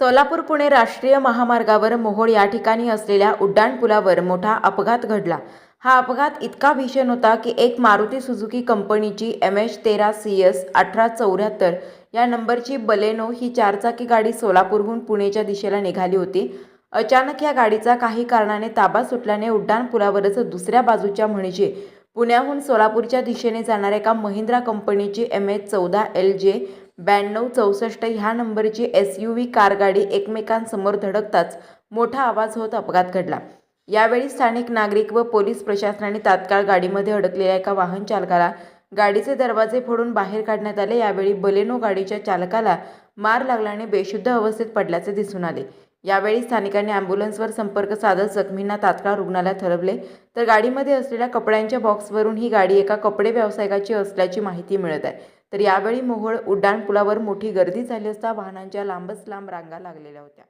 सोलापूर पुणे राष्ट्रीय महामार्गावर मोहोळ या ठिकाणी असलेल्या उड्डाणपुलावर मोठा अपघात घडला. हा अपघात इतका भीषण होता की एक मारुती सुझुकी कंपनीची एम एच तेरा सी एस अठरा चौऱ्याहत्तर या नंबरची बलेनो ही चारचाकी गाडी सोलापूरहून पुणेच्या दिशेला निघाली होती. अचानक या गाडीचा काही कारणाने ताबा सुटल्याने उड्डाणपुलावरच दुसऱ्या बाजूच्या म्हणजे पुण्याहून सोलापूरच्या दिशेने जाणाऱ्या एका महिंद्रा कंपनीची एम एच चौदा एल जे ब्याण्णव चौसष्ट ह्या नंबरची एस यू व्ही कार गाडी एकमेकांसमोर धडकताच मोठा आवाज होत अपघात घडला. यावेळी स्थानिक नागरिक व पोलीस प्रशासनाने तात्काळ गाडीमध्ये अडकलेल्या एका वाहन चालकाला गाडीचे दरवाजे फोडून बाहेर काढण्यात आले. यावेळी बलेनो गाडीच्या चालकाला मार लागल्याने बेशुद्ध अवस्थेत पडल्याचे दिसून आले. यावेळी स्थानिकांनी अँब्युलन्सवर संपर्क साधत जखमींना तात्काळ रुग्णालयात हलवले. तर गाडीमध्ये असलेल्या कपड्यांच्या बॉक्सवरून ही गाडी एका कपडे व्यावसायिकाची असल्याची माहिती मिळत आहे. तर यावेळी मोहोळ उड्डाणपुलावर मोठी गर्दी झाली असता वाहनांच्या लांबच लांब रांगा लागलेल्या होत्या.